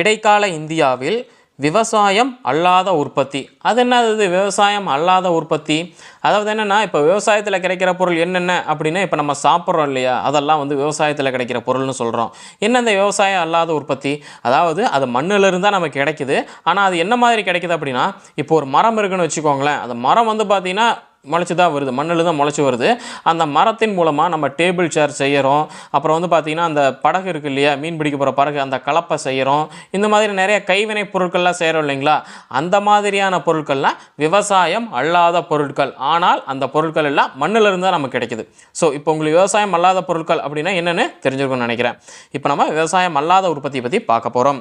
இடைக்கால இந்தியாவில் விவசாயம் அல்லாத உற்பத்தி. அது என்னது? விவசாயம் அல்லாத உற்பத்தி. அதாவது என்னென்னா இப்போ விவசாயத்தில் கிடைக்கிற பொருள் என்னென்ன அப்படின்னா இப்போ நம்ம சாப்பிட்றோம் இல்லையா? அதெல்லாம் வந்து விவசாயத்தில் கிடைக்கிற பொருள்னு சொல்கிறோம் என்ன இந்த விவசாயம் அல்லாத உற்பத்தி? அதாவது அது மண்ணிலிருந்து தான் நமக்கு கிடைக்குது. ஆனால் அது என்ன மாதிரி கிடைக்குது அப்படின்னா இப்போ ஒரு மரம் இருக்குன்னு வச்சுக்கோங்களேன். அந்த மரம் வந்து பார்த்திங்கன்னா முளைச்சி தான் வருது. மண்ணில் தான் முளைச்சி வருது. அந்த மரத்தின் மூலமாக நம்ம டேபிள் சேர் செய்கிறோம் அப்புறம் வந்து பார்த்திங்கன்னா அந்த படகு இருக்குது இல்லையா? மீன் பிடிக்க போகிற படகு அந்த கலப்பை செய்கிறோம் இந்த மாதிரி நிறைய கைவினை பொருட்கள்லாம் செய்கிறோம் இல்லைங்களா? அந்த மாதிரியான பொருட்கள்லாம் விவசாயம் அல்லாத பொருட்கள். ஆனால் அந்த பொருட்கள் எல்லாம் மண்ணில் இருந்தால் தான் நமக்கு கிடைக்குது. ஸோ இப்போ உங்களுக்கு விவசாயம் அல்லாத பொருட்கள் அப்படின்னா என்னென்னு தெரிஞ்சிருக்கும்னு நினைக்கிறேன். இப்போ நம்ம விவசாயம் அல்லாத உற்பத்தியை பற்றி பார்க்க போகிறோம்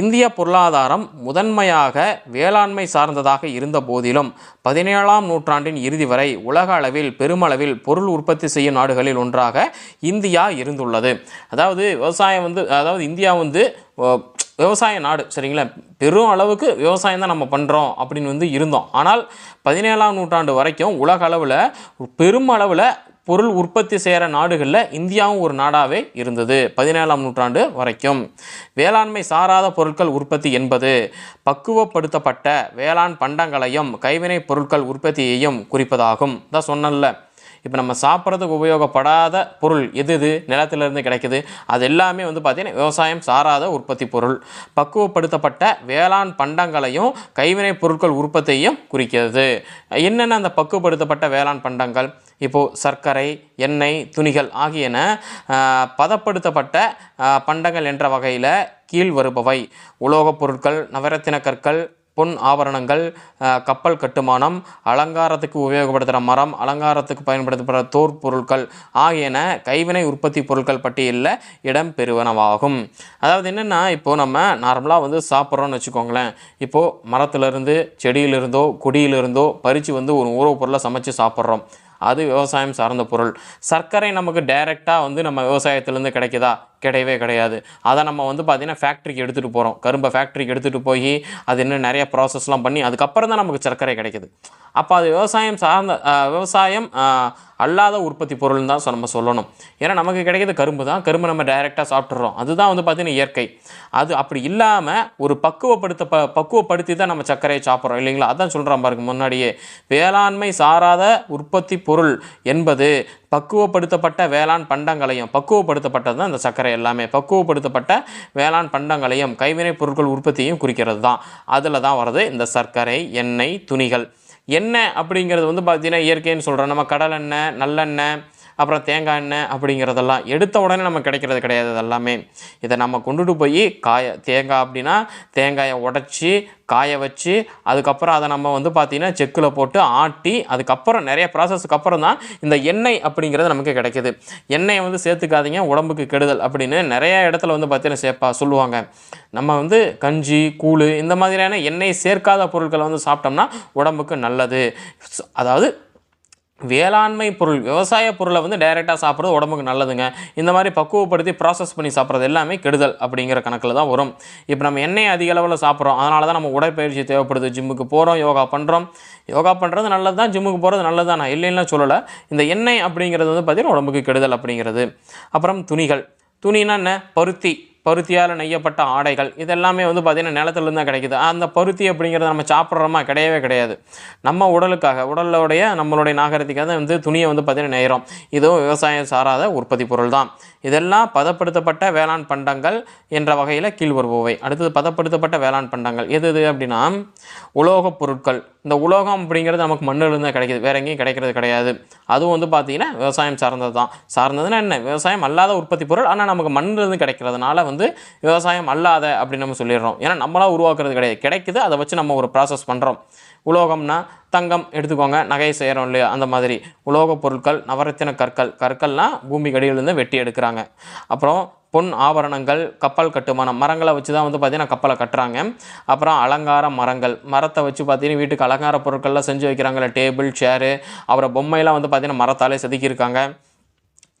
இந்திய பொருளாதாரம் முதன்மையாக வேளாண்மை சார்ந்ததாக இருந்த போதிலும் பதினேழாம் நூற்றாண்டின் இறுதி வரை உலக அளவில் பெருமளவில் பொருள் உற்பத்தி செய்யும் நாடுகளில் ஒன்றாக இந்தியா இருந்துள்ளது. அதாவது விவசாயம் வந்து அதாவது இந்தியா வந்து விவசாய நாடு சரிங்களா? பெரும் அளவுக்கு விவசாயம் தான் நம்ம பண்ணுறோம் அப்படின்னு வந்து இருந்தோம். ஆனால் பதினேழாம் நூற்றாண்டு வரைக்கும் உலக அளவில் பெரும் அளவில் பொருள் உற்பத்தி செய்கிற நாடுகளில் இந்தியாவும் ஒரு நாடாகவே இருந்தது பதினேழாம் நூற்றாண்டு வரைக்கும். வேளாண்மை சாராத பொருட்கள் உற்பத்தி என்பது பக்குவப்படுத்தப்பட்ட வேளாண் பண்டங்களையும் கைவினைப் பொருட்கள் உற்பத்தியையும் குறிப்பதாகும். தான் சொன்னல இப்போ நம்ம சாப்பிட்றதுக்கு உபயோகப்படாத பொருள் எது எது நிலத்திலிருந்து கிடைக்குது? அது எல்லாமே வந்து பார்த்திங்கன்னா விவசாயம் சாராத உற்பத்தி பொருள். பக்குவப்படுத்தப்பட்ட வேளாண் பண்டங்களையும் கைவினைப் பொருட்கள் உற்பத்தியையும் குறிக்கிறது. என்னென்ன அந்த பக்குவப்படுத்தப்பட்ட வேளாண் பண்டங்கள்? இப்போது சர்க்கரை எண்ணெய் துணிகள் ஆகியன பதப்படுத்தப்பட்ட பண்டங்கள் என்ற வகையில் கீழ் வருபவை உலோகப் பொருட்கள் நவரத்தின கற்கள் பொன் ஆபரணங்கள் கப்பல் கட்டுமானம் அலங்காரத்துக்கு உபயோகப்படுத்துகிற மரம் அலங்காரத்துக்கு பயன்படுத்தப்படுற தோற் பொருட்கள் ஆகியன கைவினை உற்பத்தி பொருட்கள் பட்டியலில் இடம் பெறுவனவாகும். அதாவது என்னென்னா இப்போது நம்ம நார்மலாக வந்து சாப்பிட்றோன்னு வச்சுக்கோங்களேன். இப்போது மரத்துலேருந்து செடியிலிருந்தோ கொடியிலிருந்தோ பறித்து வந்து ஒரு உணவுப் பொருளை சமைச்சு சாப்பிட்றோம். அது விவசாயம் சார்ந்த பொருள். சர்க்கரை நமக்கு டைரெக்டாக வந்து நம்ம விவசாயத்துலேருந்து கிடைக்குதா? கிடையவே கிடையாது. அதை நம்ம வந்து பார்த்திங்கன்னா ஃபேக்ட்ரிக்கு எடுத்துகிட்டு போகிறோம் கரும்பை ஃபேக்ட்ரிக்கு எடுத்துகிட்டு போய் அது இன்னும் நிறைய ப்ராசஸ்லாம் பண்ணி அதுக்கப்புறம் தான் நமக்கு சர்க்கரை கிடைக்குது. அப்போ அது விவசாயம் சார்ந்த விவசாயம் அல்லாத உற்பத்தி பொருள்னு தான் நம்ம சொல்லணும். ஏன்னா நமக்கு கிடைக்கிறது கரும்பு தான். கரும்பு நம்ம டைரெக்டாக சாப்பிட்றோம் அதுதான் வந்து பார்த்திங்கன்னா இயற்கை. அது அப்படி இல்லாமல் ஒரு பக்குவப்படுத்த ப பக்குவப்படுத்தி தான் நம்ம சர்க்கரையை சாப்பிட்றோம். இல்லைங்களா? அதான் சொல்கிறோம் பாருங்க முன்னாடியே. வேளாண்மை சாராத உற்பத்தி பொருள் என்பது பக்குவப்படுத்தப்பட்ட வேளாண் பண்டங்களையும் பக்குவப்படுத்தப்பட்டது தான் இந்த சர்க்கரை எல்லாமே. பக்குவப்படுத்தப்பட்ட வேளாண் பண்டங்களையும் கைவினைப் பொருட்கள் உற்பத்தியையும் குறிக்கிறது தான் அதில் தான் வருது இந்த சர்க்கரை எண்ணெய் துணிகள். எண்ணெய் அப்படிங்கிறது வந்து பார்த்திங்கன்னா இயற்கைன்னு சொல்கிறோம் நம்ம கடலெண்ணெய் நல்லெண்ணெய் அப்புறம் தேங்காய் எண்ணெய் அப்படிங்கிறதெல்லாம் எடுத்த உடனே நமக்கு கிடைக்கிறது கிடையாது அதெல்லாமே எல்லாமே இதை நம்ம கொண்டுட்டு போய் காய தேங்காய் அப்படின்னா தேங்காயை உடச்சி காய வச்சு அதுக்கப்புறம் அதை நம்ம வந்து பார்த்திங்கன்னா செக்கில் போட்டு ஆட்டி அதுக்கப்புறம் நிறைய ப்ராசஸ்க்கு அப்புறம் தான் இந்த எண்ணெய் அப்படிங்கிறது நமக்கு கிடைக்கிது. எண்ணெயை வந்து சேர்த்துக்காதீங்க உடம்புக்கு கெடுதல் அப்படின்னு நிறைய இடத்துல வந்து பார்த்திங்கன்னா சேர்ப்பா சொல்லுவாங்க. நம்ம வந்து கஞ்சி கூழ் இந்த மாதிரியான எண்ணெய் சேர்க்காத பொருட்களை வந்து சாப்பிட்டோம்னா உடம்புக்கு நல்லது. அதாவது வேளாண்மை பொருள் விவசாய பொருளை வந்து டைரெக்டாக சாப்பிட்றது உடம்புக்கு நல்லதுங்க. இந்த மாதிரி பக்குவப்படுத்தி ப்ராசஸ் பண்ணி சாப்பிட்றது எல்லாமே கெடுதல் அப்படிங்கிற கணக்கில் தான் வரும். இப்போ நம்ம எண்ணெய் அதிக அளவில் சாப்பிட்றோம். அதனால தான் நம்ம உடற்பயிற்சி தேவைப்படுது. ஜிம்முக்கு போகிறோம் யோகா பண்ணுறோம் யோகா பண்ணுறது நல்லது தான் ஜிம்முக்கு போகிறது நல்லது தான். நான் இல்லைன்னா சொல்லலை. இந்த எண்ணெய் அப்படிங்கிறது வந்து பார்த்திங்கன்னா உடம்புக்கு கெடுதல் அப்படிங்கிறது. அப்புறம் துணிகள். துணின்னா என்ன? பருத்தி. பருத்தியால் நெய்யப்பட்ட ஆடைகள் இதெல்லாமே வந்து பார்த்திங்கன்னா நிலத்துலேருந்து தான் கிடைக்குது. அந்த பருத்தி அப்படிங்கிறத நம்ம சாப்பிட்றோமா? கிடையவே கிடையாது. நம்ம உடலுக்காக உடலுடைய நம்மளுடைய நாகரிகத்துக்காக வந்து துணியை வந்து பார்த்திங்கன்னா நெய்கிறோம் இதுவும் விவசாயம் சாராத உற்பத்தி பொருள் தான் இதெல்லாம் பதப்படுத்தப்பட்ட வேளாண் பண்டங்கள் என்ற வகையில் கீழ் வருபவை அடுத்தது பதப்படுத்தப்பட்ட வேளாண் பண்டங்கள். எது எது அப்படின்னா உலோகப் பொருட்கள். இந்த உலோகம் அப்படிங்கிறது நமக்கு மண்ணிலிருந்து தான் கிடைக்குது. வேற எங்கேயும் கிடைக்கிறது கிடையாது. அதுவும் வந்து பார்த்திங்கன்னா விவசாயம் சார்ந்தது தான் சார்ந்ததுன்னா என்ன? விவசாயம் அல்லாத உற்பத்தி பொருள். ஆனால் நமக்கு மண்ணிலிருந்து கிடைக்கிறதுனால வந்து விவசாயம் அல்லாத அப்படின்னு நம்ம சொல்லிடுறோம். ஏன்னா நம்மளாக உருவாக்குறது கிடையாது. கிடைக்குது அதை வச்சு நம்ம ஒரு ப்ராசஸ் பண்ணுறோம் உலோகம்னா தங்கம் எடுத்துக்கோங்க நகையை செய்கிறோம் இல்லையா? அந்த மாதிரி. உலோகப் பொருட்கள் நவரத்தின கற்கள். கற்கள்லாம் பூமிக்கு கடியிலேருந்து வெட்டி எடுக்கிறாங்க. அப்புறம் பொன் ஆபரணங்கள் கப்பல் கட்டுமானம். மரங்களை வச்சு தான் வந்து பார்த்திங்கன்னா கப்பலை கட்டுறாங்க. அப்புறம் அலங்கார மரங்கள். மரத்தை வச்சு பார்த்தீங்கன்னா வீட்டுக்கு அலங்கார பொருட்கள்லாம் செஞ்சு வைக்கிறாங்கல்ல. டேபிள் சேரு அப்புறம் பொம்மையெல்லாம் வந்து பார்த்திங்கன்னா மரத்தாலே செதுக்கியிருக்காங்க.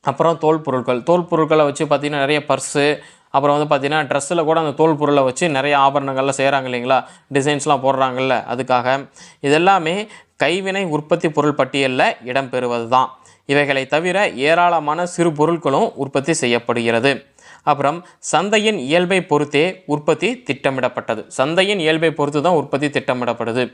அப்புறம் தோல் பொருட்கள். தோல் பொருட்களை வச்சு பார்த்திங்கன்னா நிறைய பர்ஸு அப்புறம் வந்து பார்த்திங்கன்னா ட்ரெஸ்ஸில் கூட அந்த தோல் பொருளை வச்சு நிறைய ஆபரணங்கள்லாம் செய்கிறாங்க இல்லைங்களா? டிசைன்ஸ்லாம் போடுறாங்கல்ல அதுக்காக. இதெல்லாமே கைவினை உற்பத்தி பொருள் பட்டியலில் இடம்பெறுவது தான் இவைகளை தவிர ஏராளமான சிறு பொருட்களும் உற்பத்தி செய்யப்படுகிறது. அப்புறம் சந்தையின் இயல்பை பொறுத்தே உற்பத்தி திட்டமிடப்பட்டது. சந்தையின் இயல்பை பொறுத்து தான் உற்பத்தி திட்டமிடப்படுது.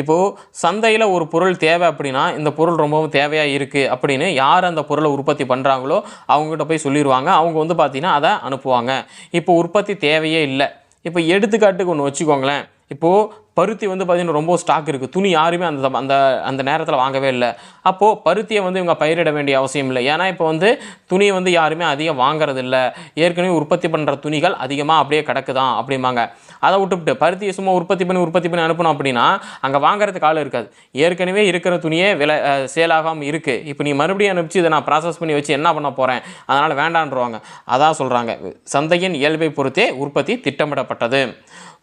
இப்போது சந்தையில் ஒரு பொருள் தேவை அப்படின்னா இந்த பொருள் ரொம்பவும் தேவையாக இருக்குது அப்படின்னு யார் அந்த பொருளை உற்பத்தி பண்ணுறாங்களோ அவங்ககிட்ட போய் சொல்லிடுவாங்க அவங்க வந்து பார்த்திங்கன்னா அதை அனுப்புவாங்க. இப்போ உற்பத்தி தேவையே இல்லை. இப்போ எடுத்துக்காட்டுக்கு ஒன்று வச்சுக்கோங்களேன். இப்போது பருத்தி வந்து பார்த்திங்கன்னா ரொம்ப ஸ்டாக் இருக்குது துணி யாருமே அந்த அந்த அந்த நேரத்தில் வாங்கவே இல்லை. அப்போது பருத்தியை வந்து இவங்க பயிரிட வேண்டிய அவசியம் இல்லை. ஏன்னா இப்போ வந்து துணியை வந்து யாருமே அதிகம் வாங்குறது இல்லை. ஏற்கனவே உற்பத்தி பண்ணுற துணிகள் அதிகமாக அப்படியே கிடக்குதான் அப்படிம்பாங்க. அதை விட்டுவிட்டு பருத்தியை சும்மா உற்பத்தி பண்ணி உற்பத்தி பண்ணி அனுப்பணும் அப்படின்னா அங்கே வாங்குறதுக்கு ஆள் இருக்காது. ஏற்கனவே இருக்கிற துணியே விலை சேலாகாமல் இருக்குது இப்போ நீ மறுபடியும் அனுப்பிச்சு இதை நான் ப்ராசஸ் பண்ணி வச்சு என்ன பண்ண போகிறேன் அதனால் வேண்டான்றவாங்க. அதான் சொல்கிறாங்க சந்தையின் இயல்பை பொறுத்தே உற்பத்தி திட்டமிடப்பட்டது.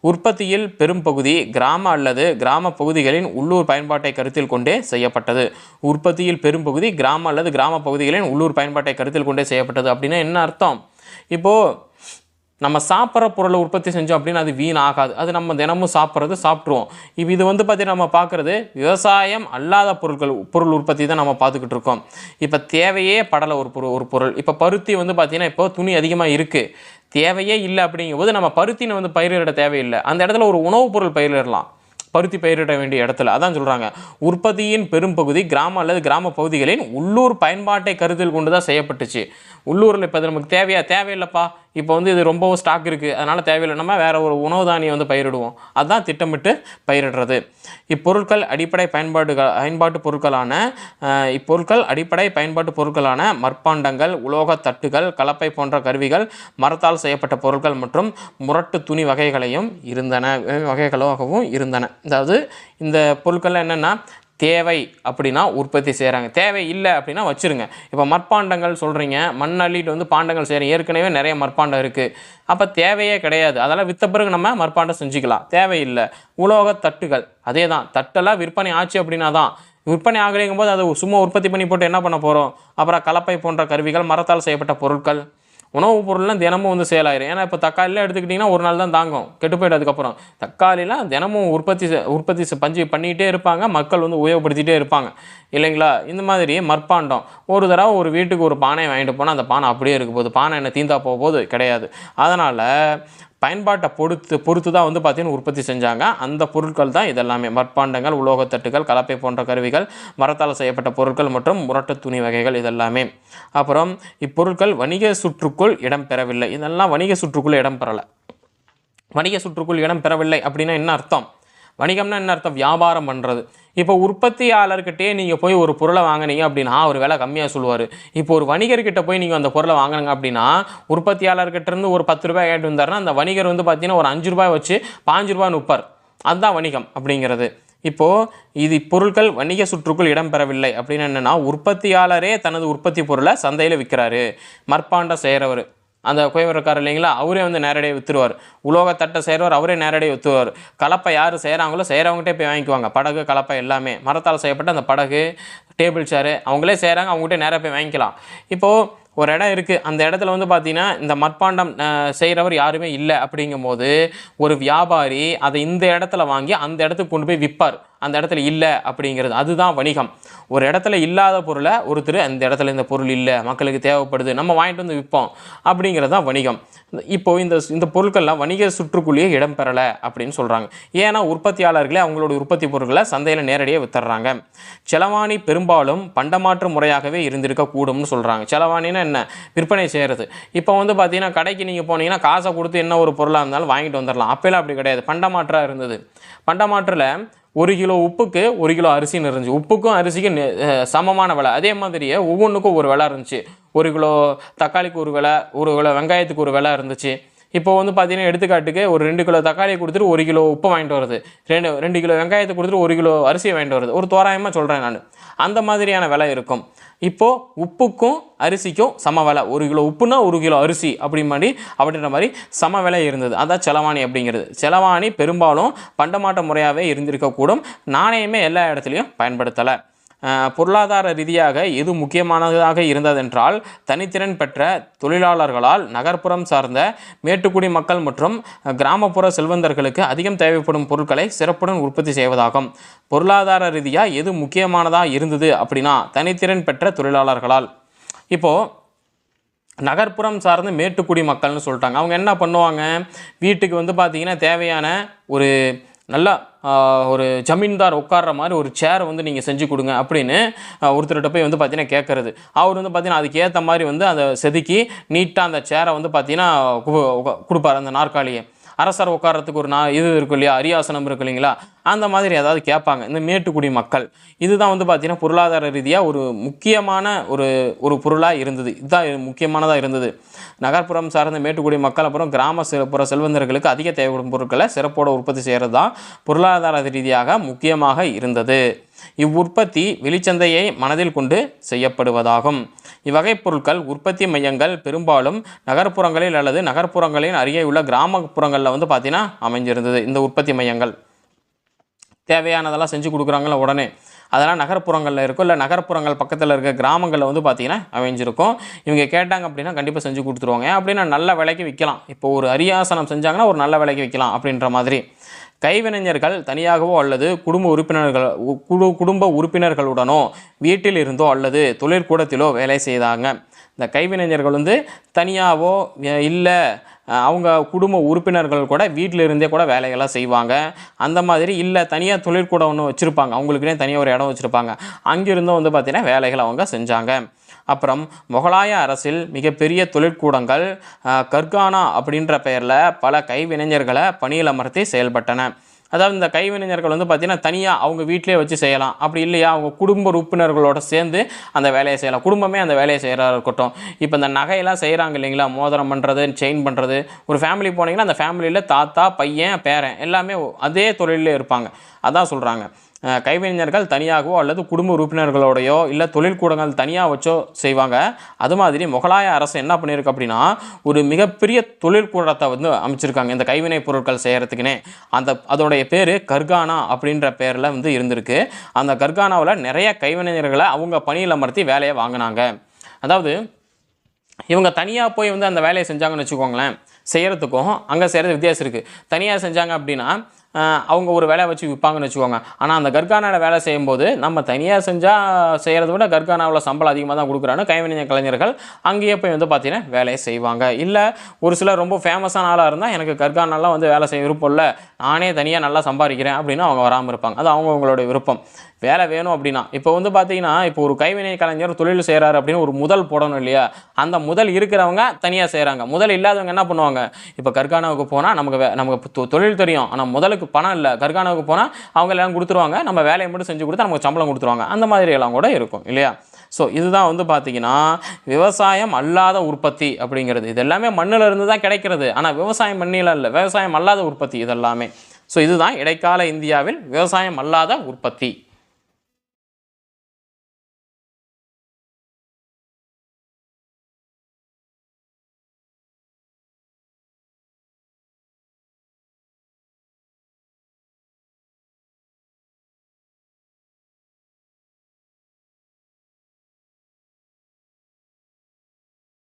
உற்பத்தியில் பெரும்பகுதி கிராம அல்லது கிராம பகுதிகளின் உள்ளூர் பயன்பாட்டை கருத்தில் கொண்டே செய்யப்பட்டது. உற்பத்தியில் பெரும்பகுதி கிராம அல்லது கிராம பகுதிகளின் உள்ளூர் பயன்பாட்டை கருத்தில் கொண்டே செய்யப்பட்டது அப்படின்னா என்ன அர்த்தம்? இப்போது நம்ம சாப்பிட்ற பொருளை உற்பத்தி செஞ்சோம் அப்படின்னா அது வீண் ஆகாது அது நம்ம தினமும் சாப்பிட்றது சாப்பிட்ருவோம். இப்போ இது வந்து பார்த்திங்கன்னா நம்ம பார்க்குறது விவசாயம் அல்லாத பொருட்கள் பொருள் உற்பத்தி தான் நம்ம பார்த்துக்கிட்டு இருக்கோம். இப்போ தேவையே படலை ஒரு பொருள் ஒரு பொருள். இப்போ பருத்தி வந்து பார்த்திங்கன்னா இப்போ துணி அதிகமாக இருக்குது தேவையே இல்லை அப்படிங்கும்போது நம்ம பருத்தினை வந்து பயிரிட தேவையில்லை. அந்த இடத்துல ஒரு உணவுப் பொருள் பயிரிடலாம். பருத்தி பயிரிட வேண்டிய இடத்துல. அதான் சொல்கிறாங்க உற்பத்தியின் பெரும்பகுதி கிராம அல்லது கிராம பகுதிகளின் உள்ளூர் பயன்பாட்டை கருத்தில் கொண்டு தான் செய்யப்பட்டுச்சு. உள்ளூரில் இப்போ அது நமக்கு தேவையா? தேவையில்லைப்பா. இப்போ வந்து இது ரொம்பவும் ஸ்டாக் இருக்குது அதனால் தேவையில்லை. நம்ம வேறு ஒரு உணவு தானியம் வந்து பயிரிடுவோம். அதுதான் திட்டமிட்டு பயிரிடுறது. இப்பொருட்கள் அடிப்படை பயன்பாடுகள் பயன்பாட்டு பொருட்களான இப்பொருட்கள் அடிப்படை பயன்பாட்டு பொருட்களான மற்பாண்டங்கள் உலோக தட்டுகள் கலப்பை போன்ற கருவிகள் மரத்தால் செய்யப்பட்ட பொருட்கள் மற்றும் முரட்டு துணி வகைகளையும் இருந்தன வகைகளாகவும் இருந்தன. அதாவது இந்த பொருட்கள்லாம் என்னென்னா தேவை அப்படின்னா உற்பத்தி செய்கிறாங்க தேவை இல்லை அப்படின்னா வச்சுருங்க. இப்போ மட்பாண்டங்கள் சொல்கிறீங்க மண் அள்ளிட்டு வந்து பாண்டங்கள் செய்கிறீங்க ஏற்கனவே நிறைய மட்பாண்டம் இருக்குது அப்போ தேவையே கிடையாது. அதெல்லாம் விற்ற பிறகு நம்ம மட்பாண்டம் செஞ்சுக்கலாம். தேவையில்லை உலோக தட்டுகள் அதே தான் தட்டெல்லாம் விற்பனை ஆச்சு அப்படின்னா தான். விற்பனை ஆகலைங்கும் போது அதை சும்மா உற்பத்தி பண்ணி போட்டு என்ன பண்ண போகிறோம் அப்புறம் கலப்பை போன்ற கருவிகள் மரத்தால் செய்யப்பட்ட பொருட்கள். உணவுப் பொருள்லாம் தினமும் வந்து சேல் ஆயிரும். ஏன்னா இப்போ தக்காளிலாம் எடுத்துக்கிட்டிங்கன்னா ஒரு நாள் தான் தாங்கும். கெட்டு போயிடும் அதுக்கப்புறம். தக்காளிலாம் தினமும் உற்பத்தி உற்பத்தி பஞ்சு பண்ணிக்கிட்டே இருப்பாங்க. மக்கள் வந்து உபயோகப்படுத்திகிட்டே இருப்பாங்க. இல்லைங்களா? இந்த மாதிரி மற்பாண்டம் ஒரு தடவை ஒரு வீட்டுக்கு ஒரு பானையை வாங்கிட்டு போனால் அந்த பானை அப்படியே இருக்க போகுது. பானை என்ன தீந்தா போக போகுது. கிடையாது. அதனால் பயன்பாட்டை பொறுத்து பொறுத்து தான் வந்து பார்த்தீங்கன்னா உற்பத்தி செஞ்சாங்க. அந்த பொருட்கள் தான் இதெல்லாமே. மட்பாண்டங்கள் உலோகத்தட்டுகள் கலப்பை போன்ற கருவிகள் மரத்தால் செய்யப்பட்ட பொருட்கள் மற்றும் முரட்டு துணி வகைகள் இதெல்லாமே. அப்புறம் இப்பொருட்கள் வணிக சுற்றுக்குள் இடம் பெறவில்லை. இதெல்லாம் வணிக சுற்றுக்குள் இடம் பெறலை. வணிக சுற்றுக்குள் இடம் பெறவில்லை அப்படின்னா என்ன அர்த்தம்? வணிகம்னா என்ன அர்த்தம்? வியாபாரம் பண்ணுறது இப்போ உற்பத்தியாளர்கிட்டே நீங்கள் போய் ஒரு பொருளை வாங்குனீங்க அப்படின்னா அவர் விலை கம்மியாக சொல்லுவார். இப்போ ஒரு வணிகர்கிட்ட போய் நீங்கள் அந்த பொருளை வாங்குனீங்க அப்படின்னா உற்பத்தியாளர்கிட்ட இருந்து ஒரு பத்து ரூபாய் கேட்டு வந்தாருன்னா அந்த வணிகர் வந்து பார்த்தீங்கன்னா ஒரு அஞ்சு ரூபாய் வச்சு பாஞ்சு ரூபாய் நுப்பார். அதுதான் வணிகம் அப்படிங்கிறது. இப்போது இது பொருட்கள் வணிக சுற்றுக்குள் இடம்பெறவில்லை அப்படின்னு என்னென்னா உற்பத்தியாளரே தனது உற்பத்தி பொருளை சந்தையில் விற்கிறாரு மற்பாண்டம் செய்கிறவர் அந்த குயவரக்காரர் இல்லைங்களா? அவரே வந்து நேரடியாக விற்றுருவார் உலோகத்தட்டை செய்கிறவர் அவரே நேரடியாக விற்றுருவார் கலப்பை யார் செய்கிறாங்களோ செய்கிறவங்ககிட்டே போய் வாங்கிக்குவாங்க. படகு கலப்பை எல்லாமே. மரத்தால் செய்யப்பட்ட அந்த படகு டேபிள் சேரு அவங்களே செய்கிறாங்க அவங்ககிட்ட நேராக போய் வாங்கிக்கலாம். இப்போது ஒரு இடம் இருக்குது அந்த இடத்துல வந்து பார்த்தீங்கன்னா இந்த மட்பாண்டம் செய்கிறவர் யாருமே இல்லை அப்படிங்கும்போது ஒரு வியாபாரி அதை இந்த இடத்துல வாங்கி அந்த இடத்துக்கு கொண்டு போய் விற்பார் அந்த இடத்துல இல்லை அப்படிங்கிறது அதுதான் வணிகம். ஒரு இடத்துல இல்லாத பொருளை ஒருத்தர் அந்த இடத்துல இந்த பொருள் இல்லை மக்களுக்கு தேவைப்படுது நம்ம வாங்கிட்டு வந்து விற்போம் அப்படிங்கிறது தான் வணிகம். இப்போது இந்த இந்த பொருட்கள்லாம் வணிக சுற்றுக்குள்ளேயே இடம் பெறலை அப்படின்னு சொல்கிறாங்க ஏன்னா உற்பத்தியாளர்களே அவங்களோட உற்பத்தி பொருட்களை சந்தையில் நேரடியாக வித்துறாங்க செலவாணி பெரும்பாலும் பண்டமாற்று முறையாகவே இருந்திருக்கக்கூடும்னு சொல்கிறாங்க செலவாணின்னா என்ன? விற்பனை செய்கிறது இப்போ வந்து பார்த்தீங்கன்னா கடைக்கு நீங்கள் போனீங்கன்னா காசை கொடுத்து என்ன ஒரு பொருளாக இருந்தாலும் வாங்கிட்டு வந்துடலாம். அப்போலாம் அப்படி கிடையாது. பண்டமாற்றாக இருந்தது. பண்டமாற்றில் ஒரு கிலோ உப்புக்கு ஒரு கிலோ அரிசின்னு இருந்துச்சு. உப்புக்கும் அரிசிக்கும் சமமான விலை. அதே மாதிரியே ஒவ்வொன்றுக்கும் ஒரு விலை இருந்துச்சு. ஒரு கிலோ தக்காளிக்கு ஒரு விலை ஒரு கிலோ வெங்காயத்துக்கு ஒரு விலை இருந்துச்சு. இப்போ வந்து பார்த்தீங்கன்னா எடுத்துக்காட்டுக்கு ஒரு ரெண்டு கிலோ தக்காளியை கொடுத்துட்டு ஒரு கிலோ உப்பு வாங்கிட்டு வருது ரெண்டு ரெண்டு கிலோ வெங்காயத்தை கொடுத்துட்டு ஒரு கிலோ அரிசியை வாங்கிட்டு வருது ஒரு தோராயமாக சொல்கிறேன் நான். அந்த மாதிரியான விலை இருக்கும். இப்போது உப்புக்கும் அரிசிக்கும் சம விலை. ஒரு கிலோ உப்புனா ஒரு கிலோ அரிசி அப்படி மாதிரி அப்படின்ற மாதிரி சம விலை இருந்தது. அதான் செலவாணி அப்படிங்கிறது. செலவாணி பெரும்பாலும் பண்டமாட்ட முறையாகவே இருந்திருக்கக்கூடும். நாணயமே எல்லா இடத்துலையும் பயன்படுத்தலை. பொருளாதார ரீதியாக எது முக்கியமானதாக இருந்ததென்றால் தனித்திறன் பெற்ற தொழிலாளர்களால் நகர்ப்புறம் சார்ந்த மேட்டுக்குடி மக்கள் மற்றும் கிராமப்புற செல்வந்தர்களுக்கு அதிகம் தேவைப்படும் பொருட்களை சிறப்புடன் உற்பத்தி செய்வதாகும். பொருளாதார ரீதியாக எது முக்கியமானதாக இருந்தது அப்படின்னா தனித்திறன் பெற்ற தொழிலாளர்களால். இப்போது நகர்ப்புறம் சார்ந்த மேட்டுக்குடி மக்கள்னு சொல்லிட்டாங்க. அவங்க என்ன பண்ணுவாங்க? வீட்டுக்கு வந்து பார்த்திங்கன்னா தேவையான ஒரு நல்லா ஒரு ஜமீன்தார் உட்கார்ற மாதிரி ஒரு சேரை வந்து நீங்கள் செஞ்சு கொடுங்க அப்படின்னு ஒருத்தர்கிட்ட போய் வந்து பார்த்தீங்கன்னா கேட்குறது அவர் வந்து பார்த்தீங்கன்னா அதுக்கு ஏற்ற மாதிரி வந்து அதை செதுக்கி நீட்டாக அந்த சேரை வந்து பார்த்தீங்கன்னா கொடுப்பார் கொடுப்பாரு அந்த நாற்காலியை. அரசர் உட்காரத்துக்கு ஒரு நான் இது இருக்கும் இல்லையா அரியாசனம் இருக்கு இல்லைங்களா? அந்த மாதிரி ஏதாவது கேட்பாங்க. இந்த மேட்டுக்குடி மக்கள். இதுதான் வந்து பார்த்திங்கன்னா பொருளாதார ரீதியாக ஒரு முக்கியமான ஒரு ஒரு பொருளாக இருந்தது. இதுதான் முக்கியமானதாக இருந்தது. நகர்ப்புறம் சார்ந்த மேட்டுக்குடி மக்கள் அப்புறம் கிராம சிறப்புற செல்வந்தர்களுக்கு அதிக தேவைப்படும் பொருட்களை சிறப்போட உற்பத்தி செய்கிறது தான் பொருளாதார ரீதியாக முக்கியமாக இருந்தது. இவ்வுற்பத்தி வெளிச்சந்தையை மனதில் கொண்டு செய்யப்படுவதாகும். இவ்வகை பொருட்கள் உற்பத்தி மையங்கள் பெரும்பாலும் நகர்ப்புறங்களில் அல்லது நகர்ப்புறங்களின் அருகே உள்ள கிராமப்புறங்களில் வந்து பார்த்தீங்கன்னா அமைஞ்சிருந்தது இந்த உற்பத்தி மையங்கள். தேவையானதெல்லாம் செஞ்சு கொடுக்குறாங்கள உடனே. அதெல்லாம் நகர்ப்புறங்களில் இருக்கும் இல்லை நகர்ப்புறங்கள் பக்கத்தில் இருக்க கிராமங்களில் வந்து பார்த்திங்கன்னா அமைஞ்சிருக்கும். இவங்க கேட்டாங்க அப்படின்னா கண்டிப்பாக செஞ்சு கொடுத்துருவாங்க. அப்படின்னா நல்ல விலைக்கு விற்கலாம் இப்போ ஒரு அரியாசனம் செஞ்சாங்கன்னா ஒரு நல்ல விலைக்கு விற்கலாம் அப்படின்ற மாதிரி. கைவினைஞர்கள் தனியாகவோ அல்லது குடும்ப உறுப்பினர்கள் உ- குடு குடும்ப உறுப்பினர்களுடனோ வீட்டில் இருந்தோ அல்லது தொழிற்கூடத்திலோ வேலை செய்தாங்க. இந்த கைவினைஞர்கள் வந்து தனியாகவோ இல்லை அவங்க குடும்ப உறுப்பினர்கள் கூட வீட்டில் இருந்தே கூட வேலைகள்லாம் செய்வாங்க. அந்த மாதிரி இல்லை தனியாக தொழிற்கூடம் ஒன்று வச்சுருப்பாங்க. அவங்களுக்குனே தனியாக ஒரு இடம் வச்சுருப்பாங்க. அங்கிருந்தும் வந்து பார்த்திங்கன்னா வேலைகள் அவங்க செஞ்சாங்க. அப்புறம் முகலாய அரசில் மிகப்பெரிய தொழிற்கூடங்கள் கர்கானா அப்படின்ற பெயரில் பல கைவினைஞர்களை பணியில் அமர்த்தி செயல்பட்டன. அதாவது இந்த கைவினைஞர்கள் வந்து பார்த்திங்கன்னா தனியாக அவங்க வீட்டிலே வச்சு செய்யலாம். அப்படி இல்லையா? அவங்க குடும்ப உறுப்பினர்களோட சேர்ந்து அந்த வேலையை செய்யலாம். குடும்பமே அந்த வேலையை செய்கிறா இருக்கட்டும். இப்போ இந்த நகையெல்லாம் செய்கிறாங்க இல்லைங்களா? மோதிரம் பண்ணுறது செயின் பண்ணுறது ஒரு ஃபேமிலி போனீங்கன்னா அந்த ஃபேமிலியில் தாத்தா பையன் பேரன் எல்லாமே அதே தொழிலே இருப்பாங்க. அதான் சொல்கிறாங்க கைவினைஞர்கள் தனியாகவோ அல்லது குடும்ப உறுப்பினர்களோடையோ இல்லை தொழிற்கூடங்கள் தனியாக வச்சோ செய்வாங்க. அது மாதிரி முகலாய அரசு என்ன பண்ணியிருக்கு அப்படின்னா ஒரு மிகப்பெரிய தொழிற்கூடத்தை வந்து அமைச்சிருக்காங்க. இந்த கைவினை பொருட்கள் செய்கிறதுக்குனே அந்த அதோடைய பேர் கர்கானா அப்படின்ற பேரில் வந்து இருந்திருக்கு. அந்த கர்கானாவில் நிறைய கைவினைஞர்களை அவங்க பணியில் அமர்த்தி வேலையை வாங்கினாங்க. அதாவது இவங்க தனியாக போய் வந்து அந்த வேலையை செஞ்சாங்கன்னு வச்சுக்கோங்களேன். செய்கிறதுக்கும் அங்கே செய்கிறது வித்தியாசம் இருக்குது தனியாக செஞ்சாங்க அப்படின்னா அவங்க ஒரு வேலையை வச்சு விற்பாங்கன்னு வச்சுக்கோங்க. ஆனால் அந்த கர்கானாவில் வேலை செய்யும்போது நம்ம தனியாக செஞ்சால் செய்கிறத விட கர்கானாவில் சம்பளம் அதிகமாக தான் கொடுக்குறான்னு கைவினைஞர் கலைஞர்கள் அங்கேயே போய் வந்து பார்த்தீங்கன்னா வேலையை செய்வாங்க. இல்லை ஒரு சிலர் ரொம்ப ஃபேமஸான ஆளாக இருந்தால் எனக்கு கர்கானாலாம் வந்து வேலை செய்ய விருப்பம் இல்லை. நானே தனியாக நல்லா சம்பாதிக்கிறேன் அப்படின்னு அவங்க வராமல் இருப்பாங்க. அது அவங்கவுங்களோட விருப்பம். வேலை வேணும் அப்படின்னா இப்போ வந்து பார்த்தீங்கன்னா இப்போ ஒரு கைவினை கலைஞர் தொழில் செய்கிறாரு அப்படின்னு ஒரு முதல் போடணும் இல்லையா? அந்த முதல் இருக்கிறவங்க தனியாக செய்கிறாங்க முதல் இல்லாதவங்க என்ன பண்ணுவாங்க? இப்போ கர்கானாவுக்கு போனால் நமக்கு நமக்கு தொ- தொழில் தெரியும். ஆனால் முதலுக்கு பணம் இல்லை கர்கானாவுக்கு போனால் அவங்க எல்லாம் கொடுத்துருவாங்க. நம்ம வேலையை மட்டும் செஞ்சு கொடுத்தா நமக்கு சம்பளம் கொடுத்துருவாங்க. அந்த மாதிரி எல்லாம் கூட இருக்கும் இல்லையா? ஸோ இதுதான் வந்து பார்த்தீங்கன்னா விவசாயம் அல்லாத உற்பத்தி அப்படிங்கிறது. இது எல்லாமே மண்ணில் இருந்து தான் கிடைக்கிறது. ஆனால் விவசாயம் மண்ணில் இல்லை விவசாயம் அல்லாத உற்பத்தி இதெல்லாமே. ஸோ இதுதான் இடைக்கால இந்தியாவில் விவசாயம் அல்லாத உற்பத்தி.